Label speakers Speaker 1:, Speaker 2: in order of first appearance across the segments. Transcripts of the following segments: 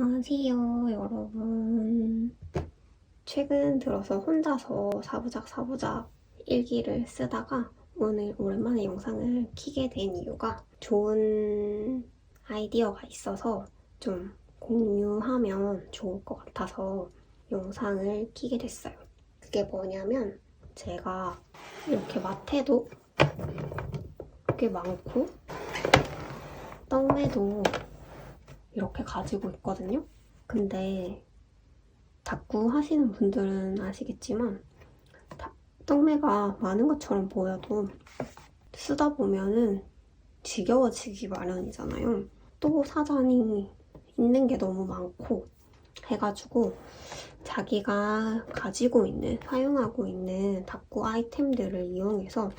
Speaker 1: 안녕하세요, 여러분. 최근 들어서 혼자서 사부작 사부작 일기를 쓰다가 오늘 오랜만에 영상을 키게 된 이유가 좋은 아이디어가 있어서 좀 공유하면 좋을 것 같아서 영상을 키게 됐어요. 그게 뭐냐면 제가 이렇게 마태도 꽤 많고 떡매도 이렇게 가지고 있거든요. 근데 닭구 하시는 분들은 아시겠지만 다- 떡매가 많은 것처럼 보여도 쓰다 보면은 지겨워지기 마련이잖아요. 또 사전이 있는 게 너무 많고 해가지고 자기가 가지고 있는 사용하고 있는 닭구 아이템들을 이용해서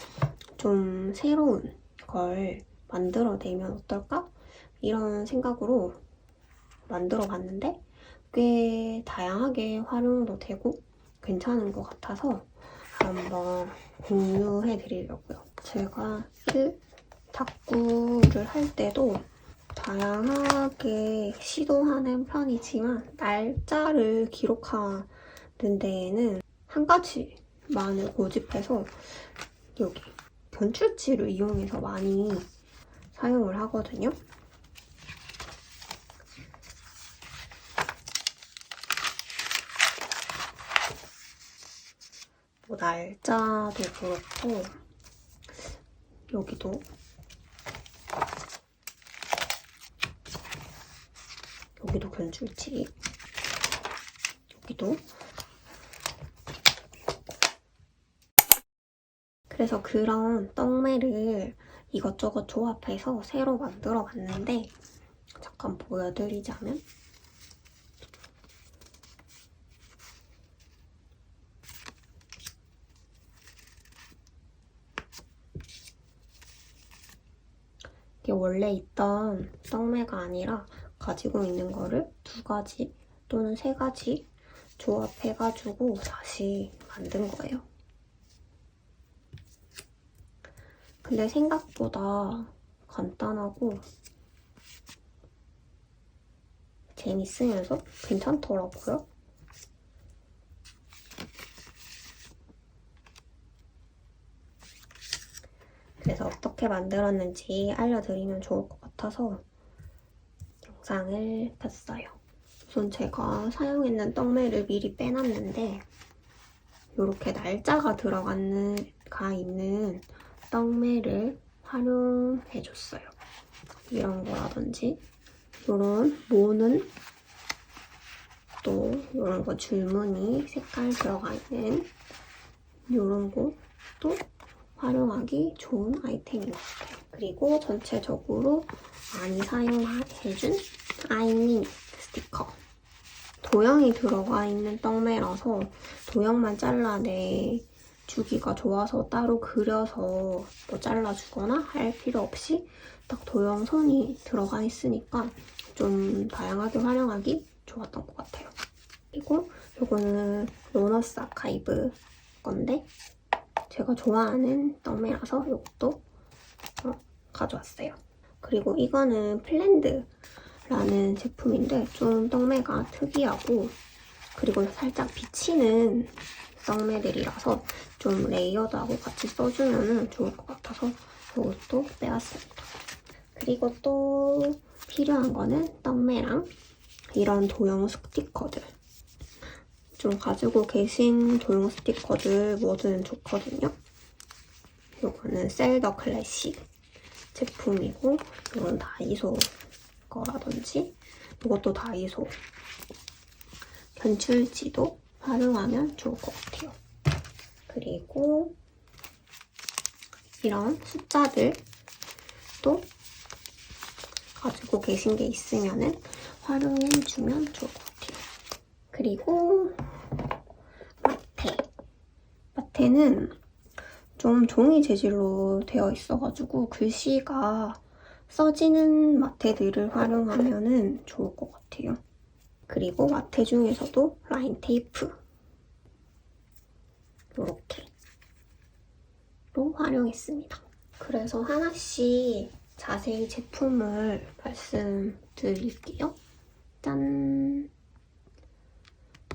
Speaker 1: 좀 새로운 걸 만들어내면 어떨까? 이런 생각으로 만들어 봤는데 꽤 다양하게 활용도 되고 괜찮은 것 같아서 한번 공유해 드리려고요. 제가 일 탁구를 할 때도 다양하게 시도하는 편이지만 날짜를 기록하는 데에는 한 가지만을 고집해서 여기 변출치를 이용해서 많이 사용을 하거든요. 뭐 날짜도 그렇고 여기도. 여기도 견줄치 여기도. 그래서 그런 떡매를 이것저것 조합해서 새로 만들어 봤는데 잠깐 보여드리자면 이게 원래 있던 떡매가 아니라 가지고 있는 거를 두 가지 또는 세 가지 조합해가지고 다시 만든 거예요. 근데 생각보다 간단하고 재밌으면서 괜찮더라고요. 그래서 어떻게 만들었는지 알려드리면 좋을 것 같아서 영상을 켰어요. 우선 제가 사용했는 떡매를 미리 빼놨는데 이렇게 날짜가 들어가는 가 있는 떡매를 활용해줬어요. 이런 거라든지 이런 모는 또 이런 거 줄무늬 색깔 들어가 있는 이런 것도 활용하기 좋은 아이템인 것 같아요. 그리고 전체적으로 많이 사용해준 아이님 스티커. 도형이 들어가 있는 떡매라서 도형만 잘라내 주기가 좋아서 따로 그려서 뭐 잘라주거나 할 필요 없이 딱 도형 선이 들어가 있으니까 좀 다양하게 활용하기 좋았던 것 같아요. 그리고 이거는 로너스 아카이브 건데 제가 좋아하는 떡매라서 이것도 어, 가져왔어요. 그리고 이거는 플랜드라는 제품인데 좀 떡매가 특이하고 그리고 살짝 비치는 떡매들이라서 좀 레이어드하고 같이 써주면 좋을 것 같아서 이것도 빼왔습니다. 그리고 또 필요한 거는 떡매랑 이런 도형 스티커들 좀 가지고 계신 도형 스티커들 뭐든 좋거든요. 이거는 셀더 클래식 제품이고 이건 다이소 거라든지 이것도 다이소 견출지도 활용하면 좋을 것 같아요. 그리고 이런 숫자들도 가지고 계신 게 있으면 활용해주면 좋을 것 같아요. 그리고 마테. 마테는 좀 종이 재질로 되어 있어가지고 글씨가 써지는 마테들을 활용하면 좋을 것 같아요. 그리고 마테 중에서도 라인 테이프 이렇게로 활용했습니다. 그래서 하나씩 자세히 제품을 말씀드릴게요. 짠!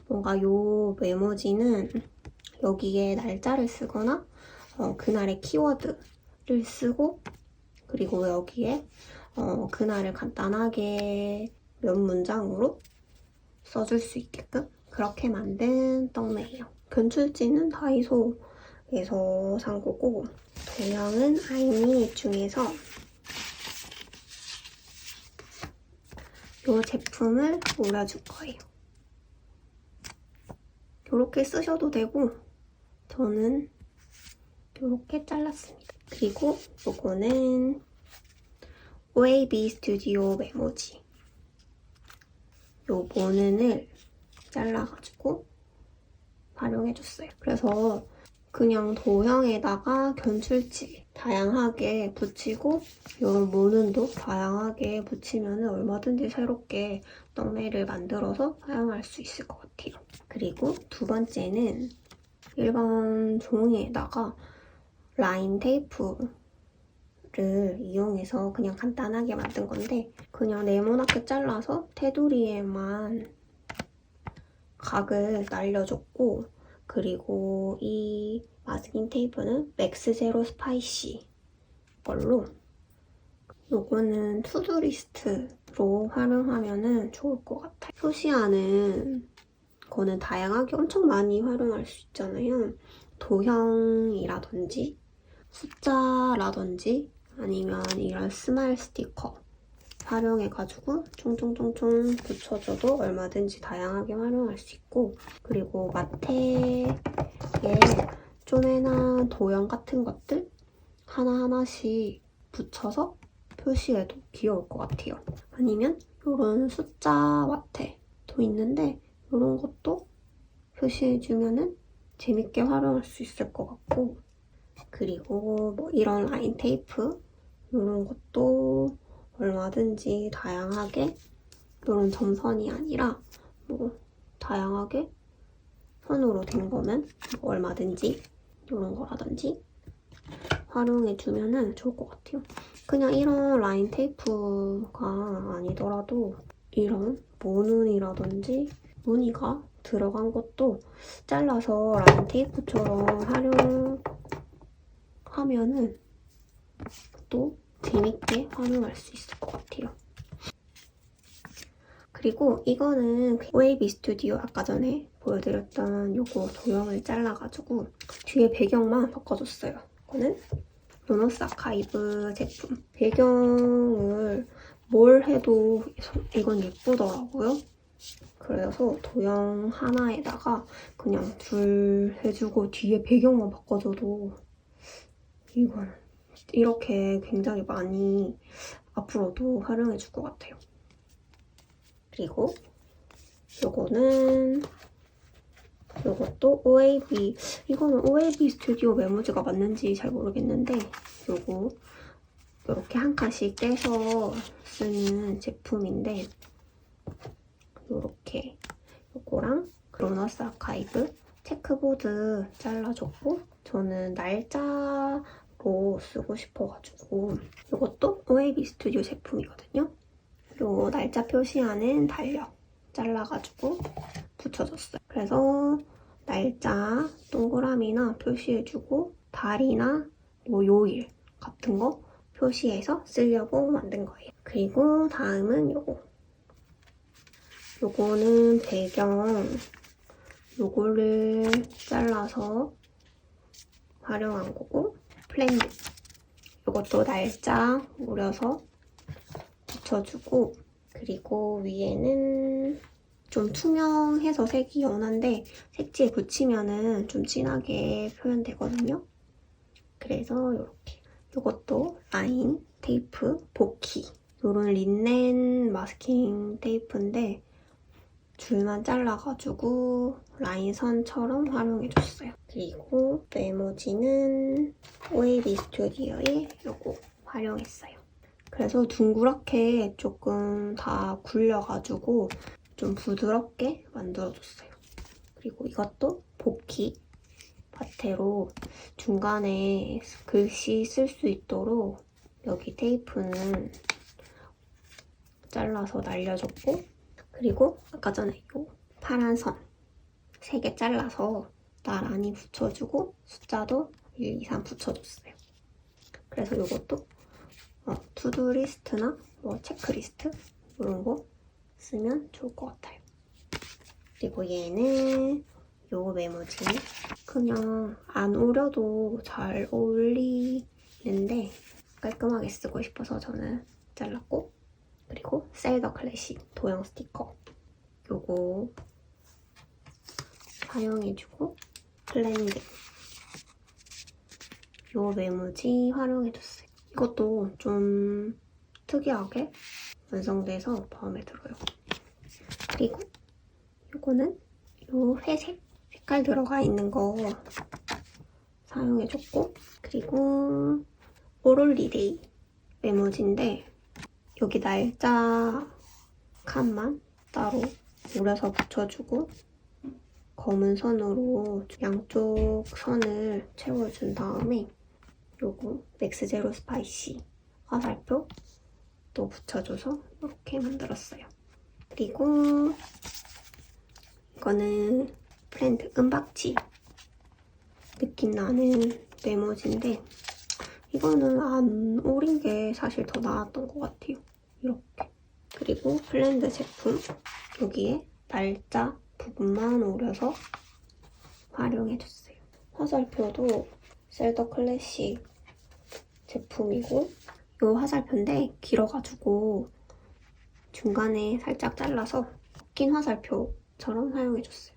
Speaker 1: 뭔가 요 메모지는 여기에 날짜를 쓰거나 어, 그날의 키워드를 쓰고 그리고 여기에 어, 그날을 간단하게 몇 문장으로 써줄 수 있게끔 그렇게 만든 떡메예요. 견출지는 다이소에서 산 거고 도형은 아이미 중에서 이 제품을 올려줄 거예요. 이렇게 쓰셔도 되고 저는 이렇게 잘랐습니다. 그리고 이거는 OAB 스튜디오 메모지 요 모는을 잘라가지고 활용해줬어요. 그래서 그냥 도형에다가 견출지 다양하게 붙이고 이런 모는도 다양하게 붙이면 얼마든지 새롭게 떡메를 만들어서 사용할 수 있을 것 같아요. 그리고 두 번째는 일반 종이에다가 라인 테이프를 이용해서 그냥 간단하게 만든 건데 그냥 네모나게 잘라서 테두리에만 각을 날려줬고 그리고 이 마스킹 테이프는 맥스 제로 스파이시 걸로 요거는 투두리스트로 활용하면 좋을 것 같아요. 표시하는 거는 다양하게 엄청 많이 활용할 수 있잖아요. 도형이라든지 숫자라든지 아니면 이런 스마일 스티커 활용해가지고 총총총총 붙여줘도 얼마든지 다양하게 활용할 수 있고 그리고 마테에 쪼매나 도형 같은 것들 하나하나씩 붙여서 표시해도 귀여울 것 같아요. 아니면 이런 숫자 마테도 있는데 이런 것도 표시해주면은 재밌게 활용할 수 있을 것 같고 그리고 뭐 이런 라인 테이프 이런 것도 얼마든지 다양하게 이런 점선이 아니라 뭐 다양하게 손으로 된 거면 뭐 얼마든지 이런 거라든지 활용해주면 좋을 것 같아요. 그냥 이런 라인 테이프가 아니더라도 이런 모눈이라든지 무늬가 들어간 것도 잘라서 라인 테이프처럼 활용하면은 또 재밌게 활용할 수 있을 것 같아요. 그리고 이거는 OAB 스튜디오 아까 전에 보여드렸던 요거 도형을 잘라가지고 뒤에 배경만 바꿔줬어요. 이거는 노너스 아카이브 제품. 배경을 뭘 해도 이건 예쁘더라고요. 그래서 도형 하나에다가 그냥 둘 해주고 뒤에 배경만 바꿔줘도 이건 이렇게 굉장히 많이 앞으로도 활용해 줄 것 같아요. 그리고 요거는 요것도 OAB 이거는 OAB 스튜디오 메모지가 맞는지 잘 모르겠는데 요거 이렇게 한 칸씩 떼서 쓰는 제품인데 요렇게 요거랑 그로너스 아카이브 체크보드 잘라줬고 저는 날짜로 쓰고 싶어가지고 이것도 OAB 스튜디오 제품이거든요. 요 날짜 표시하는 달력 잘라가지고 붙여줬어요. 그래서 날짜 동그라미나 표시해주고 달이나 뭐 요일 같은 거 표시해서 쓰려고 만든 거예요. 그리고 다음은 요거. 요거는 배경 요거를 잘라서 활용한 거고 플랜드 요것도 날짜 오려서 붙여주고 그리고 위에는 좀 투명해서 색이 연한데 색지에 붙이면은 좀 진하게 표현되거든요. 그래서 이렇게 이것도 라인 테이프 보키 이런 린넨 마스킹 테이프인데 줄만 잘라가지고 라인 선처럼 활용해줬어요. 그리고 메모지는 OAB 스튜디오의 이거 활용했어요. 그래서 둥그렇게 조금 다 굴려가지고 좀 부드럽게 만들어줬어요. 그리고 이것도 복희 바테로 중간에 글씨 쓸 수 있도록 여기 테이프는 잘라서 날려줬고 그리고 아까 전에 이 파란 선 3개 잘라서 나란히 붙여주고 숫자도 1, 2, 3 붙여줬어요. 그래서 이것도 어, 투두 리스트나 뭐 체크리스트 이런 거 쓰면 좋을 것 같아요. 그리고 얘는 요 메모지 그냥 안 오려도 잘 어울리는데 깔끔하게 쓰고 싶어서 저는 잘랐고 그리고 셀더 클래식 도형 스티커 요거 사용해주고 블렌드 요 메모지 활용해줬어요. 이것도 좀 특이하게 완성돼서 마음에 들어요. 그리고 요거는 요 회색 색깔 들어가 있는 거 사용해줬고 그리고 오롤리데이 메모지인데 여기 날짜 칸만 따로 오려서 붙여주고 검은 선으로 양쪽 선을 채워준 다음에 요거 맥스 제로 스파이시 화살표 또 붙여줘서 이렇게 만들었어요. 그리고 이거는 브랜드 은박지 느낌 나는 메모지인데 이거는 안 오린 게 사실 더 나았던 것 같아요. 이렇게. 그리고 블렌드 제품 여기에 날짜 부분만 오려서 활용해줬어요. 화살표도 셀더 클래식 제품이고 이 화살표인데 길어가지고 중간에 살짝 잘라서 긴 화살표처럼 사용해줬어요.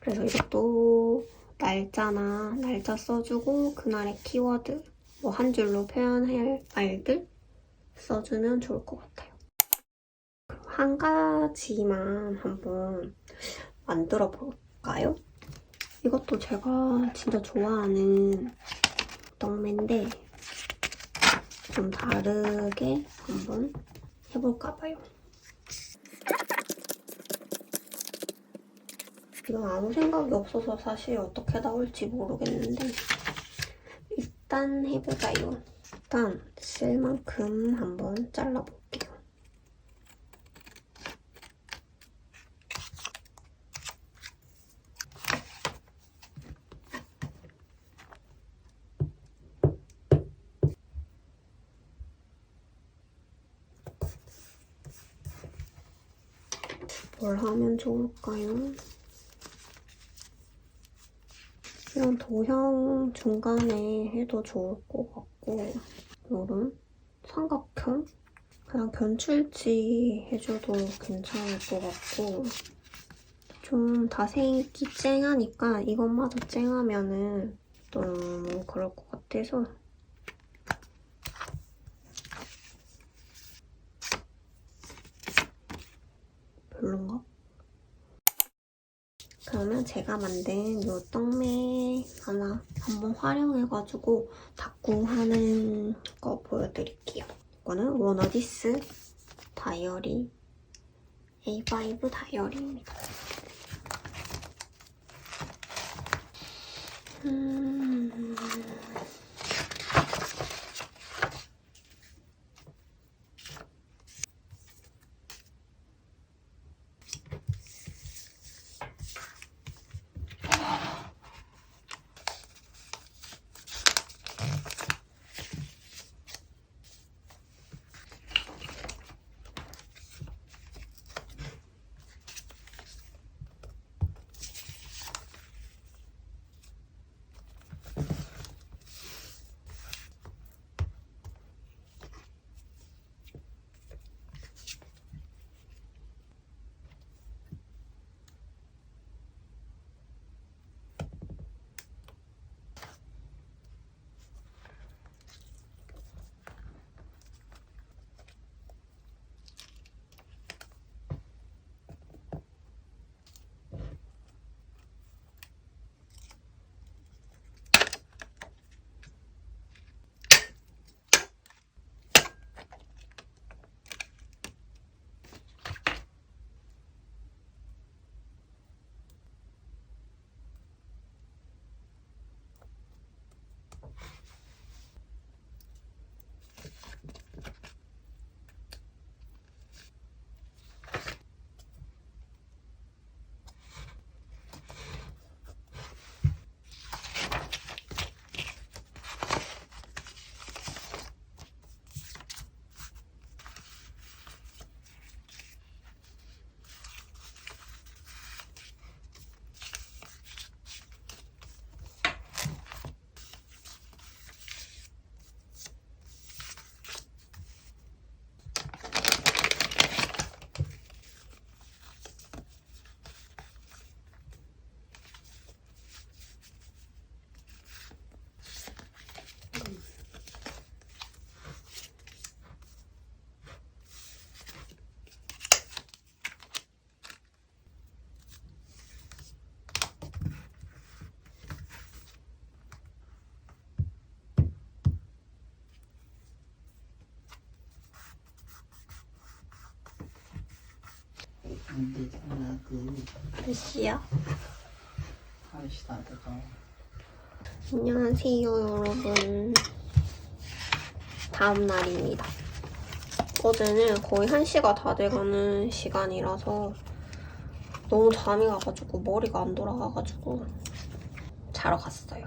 Speaker 1: 그래서 이것도 날짜나 날짜 써주고 그날의 키워드 뭐 한 줄로 표현할 말들 써주면 좋을 것 같아요. 그럼 한 가지만 한번 만들어 볼까요? 이것도 제가 진짜 좋아하는 떡매인데 좀 다르게 한번 해볼까 봐요. 이건 아무 생각이 없어서 사실 어떻게 나올지 모르겠는데 일단 해보자요. 일단 쓸 만큼 한번 잘라볼게요. 뭘 하면 좋을까요? 이런 도형 중간에 해도 좋을 것 같고 이런 삼각형? 그냥 견출지 해줘도 괜찮을 것 같고 좀 다생기 쨍하니까 이것마저 쨍하면은 너무 그럴 것 같아서 별론가? 그러면 제가 만든 이 떡메 하나 한번 활용해가지고 다꾸하는 거 보여드릴게요. 이거는 워너디스 다이어리 A5 다이어리입니다. 음... 몇 시야?
Speaker 2: 한시 다 돼가.
Speaker 1: 안녕하세요, 여러분. 다음 날입니다. 어제는 거의 1시가 다 돼가는 시간이라서 너무 잠이 가가지고 머리가 안 돌아가가지고 자러 갔어요.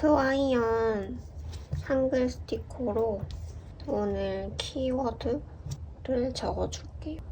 Speaker 1: 트와이언 한글 스티커로 오늘 키워드를 적어줄게요.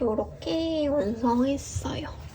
Speaker 1: 이렇게 완성했어요.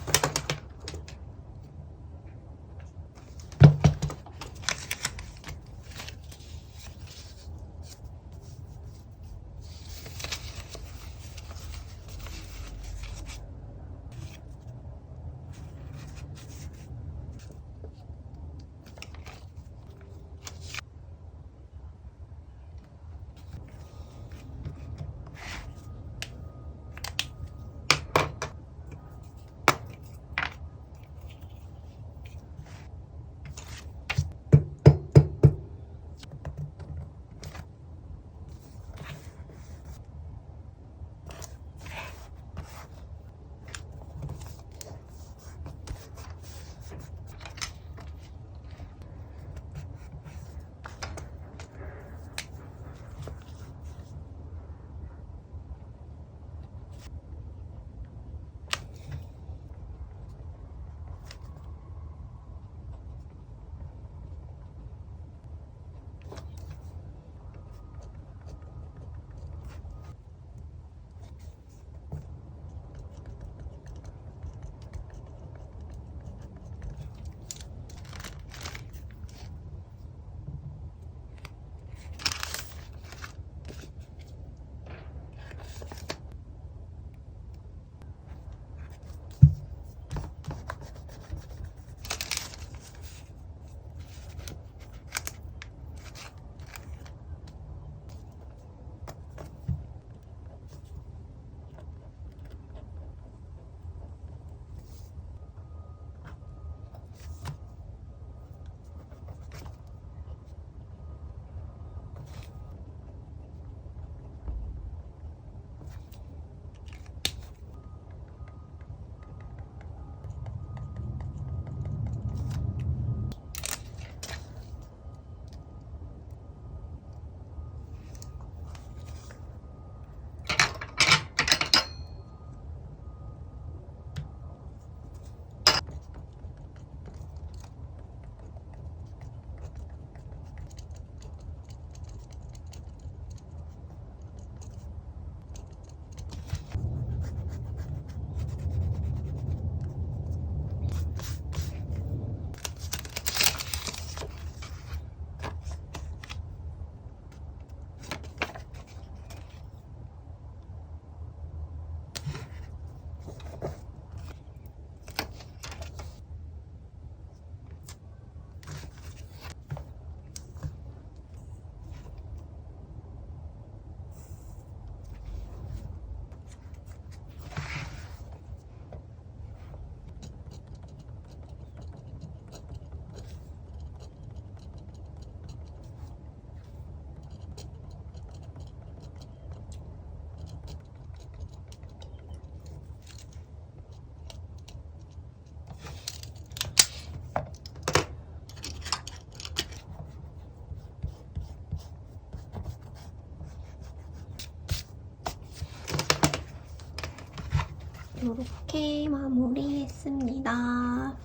Speaker 1: 써줬습니다.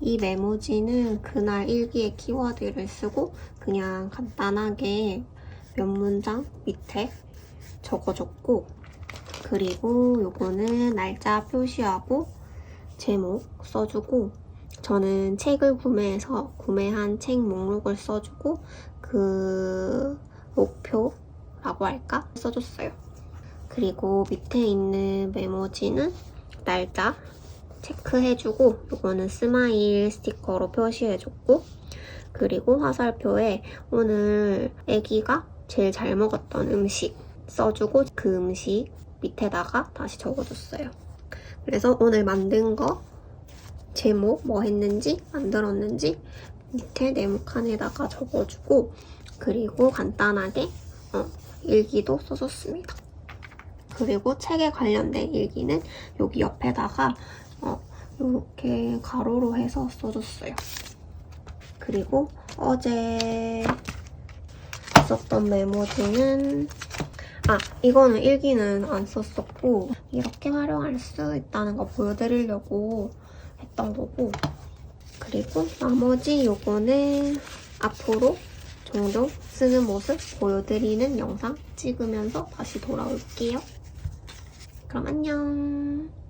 Speaker 1: 이 메모지는 그날 일기의 키워드를 쓰고 그냥 간단하게 몇 문장 밑에 적어줬고 그리고 요거는 날짜 표시하고 제목 써주고 저는 책을 구매해서 구매한 책 목록을 써주고 그 목표라고 할까? 써줬어요. 그리고 밑에 있는 메모지는 날짜 체크해주고 이거는 스마일 스티커로 표시해줬고 그리고 화살표에 오늘 아기가 제일 잘 먹었던 음식 써주고 그 음식 밑에다가 다시 적어줬어요. 그래서 오늘 만든 거 제목 뭐 했는지 만들었는지 밑에 네모칸에다가 적어주고 그리고 간단하게 어, 일기도 써줬습니다. 그리고 책에 관련된 일기는 여기 옆에다가 어, 이렇게 가로로 해서 써줬어요. 그리고 어제 썼던 메모지는 아 이거는 일기는 안 썼었고 이렇게 활용할 수 있다는 거 보여드리려고 했던 거고 그리고 나머지 요거는 앞으로 종종 쓰는 모습 보여드리는 영상 찍으면서 다시 돌아올게요. 그럼 안녕.